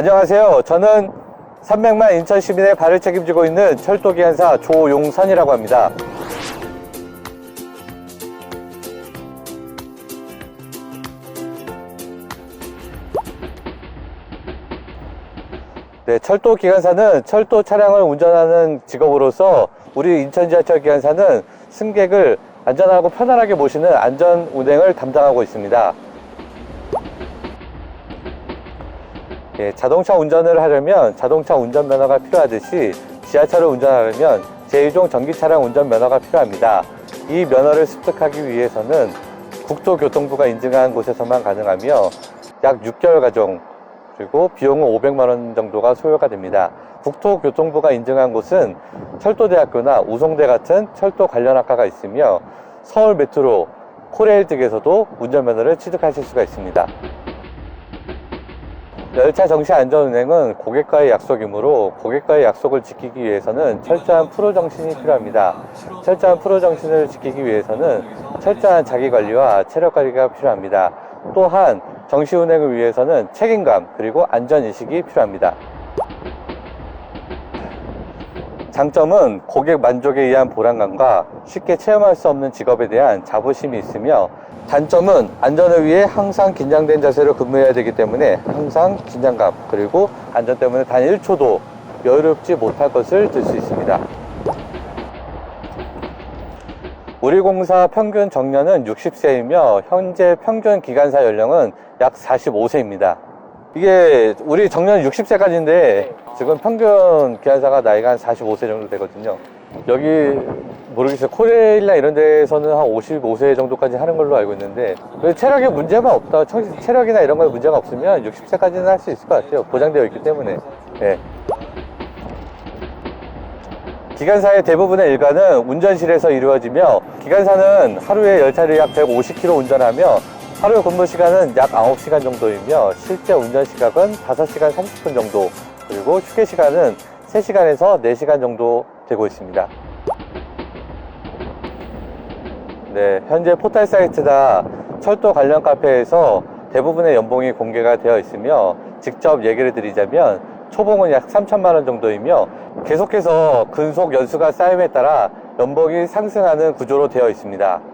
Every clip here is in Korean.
안녕하세요. 저는 300만 인천 시민의 발을 책임지고 있는 철도기관사 조용선이라고 합니다. 네, 철도 기관사는 철도 차량을 운전하는 직업으로서 우리 인천 지하철 기관사는 승객을 안전하고 편안하게 모시는 안전 운행을 담당하고 있습니다. 자동차 운전을 하려면 자동차 운전면허가 필요하듯이 지하철을 운전하려면 제2종 전기차량 운전면허가 필요합니다. 이 면허를 습득하기 위해서는 국토교통부가 인증한 곳에서만 가능하며 약 6개월 과정 그리고 비용은 500만 원 정도가 소요가 됩니다. 국토교통부가 인증한 곳은 철도대학교나 우송대 같은 철도 관련 학과가 있으며 서울 메트로, 코레일 등에서도 운전면허를 취득하실 수가 있습니다. 열차 정시 안전운행은 고객과의 약속이므로 고객과의 약속을 지키기 위해서는 철저한 프로 정신이 필요합니다. 철저한 프로 정신을 지키기 위해서는 철저한 자기 관리와 체력 관리가 필요합니다. 또한 정시 운행을 위해서는 책임감 그리고 안전 인식이 필요합니다. 장점은 고객 만족에 의한 보람감과 쉽게 체험할 수 없는 직업에 대한 자부심이 있으며 단점은 안전을 위해 항상 긴장된 자세로 근무해야 되기 때문에 항상 긴장감 그리고 안전 때문에 단 1초도 여유롭지 못할 것을 들 수 있습니다. 우리 공사 평균 정년은 60세이며 현재 평균 기간사 연령은 약 45세입니다. 이게 우리 정년 60세까지인데 지금 평균 기간사가 나이가 한 45세 정도 되거든요. 여기 모르겠어요. 코레일이나 이런 데서는 한 55세 정도까지 하는 걸로 알고 있는데 왜 체력에 문제가 없다. 청- 체력이나 이런 거에 문제가 없으면 60세까지는 할 수 있을 것 같아요. 보장되어 있기 때문에. 예. 기관사의 대부분의 일과는 운전실에서 이루어지며 기관사는 하루에 열차를 약 150km 운전하며 하루 근무 시간은 약 9시간 정도이며 실제 운전 시각은 5시간 30분 정도 그리고 휴게 시간은 3시간에서 4시간 정도 되고 있습니다. 네, 현재 포털 사이트나 철도 관련 카페에서 대부분의 연봉이 공개가 되어 있으며 직접 얘기를 드리자면 초봉은 약 3천만 원 정도이며 계속해서 근속 연수가 쌓임에 따라 연봉이 상승하는 구조로 되어 있습니다.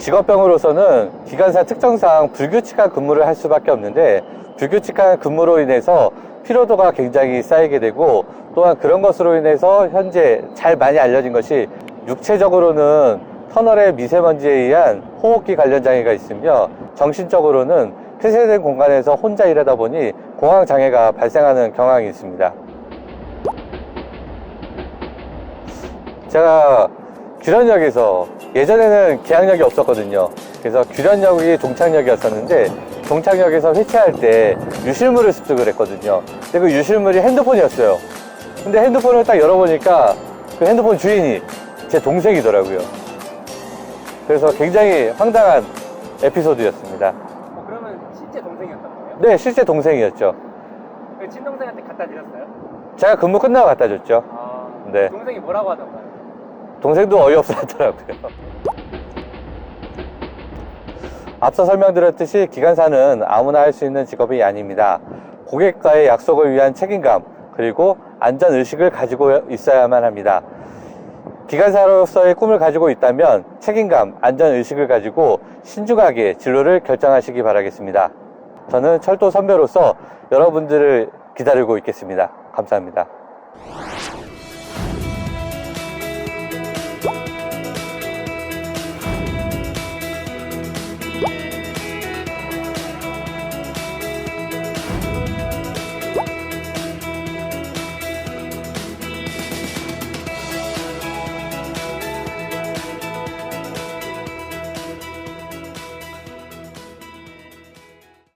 직업병으로서는 기관사 특성상 불규칙한 근무를 할 수밖에 없는데 불규칙한 근무로 인해서 피로도가 굉장히 쌓이게 되고 또한 그런 것으로 인해서 현재 잘 많이 알려진 것이 육체적으로는 터널의 미세먼지에 의한 호흡기 관련 장애가 있으며 정신적으로는 폐쇄된 공간에서 혼자 일하다 보니 공황 장애가 발생하는 경향이 있습니다. 제가 규련역에서 예전에는 계양역이 없었거든요. 그래서 규련역이 종착역이었었는데 종착역에서 회차할 때 유실물을 습득을 했거든요. 근데 그 유실물이 핸드폰이었어요. 근데 핸드폰을 딱 열어보니까 그 핸드폰 주인이 제 동생이더라고요. 그래서 굉장히 황당한 에피소드였습니다. 어, 그러면 실제 동생이었던 거예요? 네, 실제 동생이었죠. 그 친동생한테 갖다 드렸어요? 제가 근무 끝나고 갖다 줬죠. 아, 네. 동생이 뭐라고 하던가요? 동생도 어이없어 하더라고요. 앞서 설명드렸듯이 기관사는 아무나 할 수 있는 직업이 아닙니다. 고객과의 약속을 위한 책임감, 그리고 안전 의식을 가지고 있어야만 합니다. 기관사로서의 꿈을 가지고 있다면 책임감, 안전 의식을 가지고 신중하게 진로를 결정하시기 바라겠습니다. 저는 철도 선배로서 여러분들을 기다리고 있겠습니다. 감사합니다.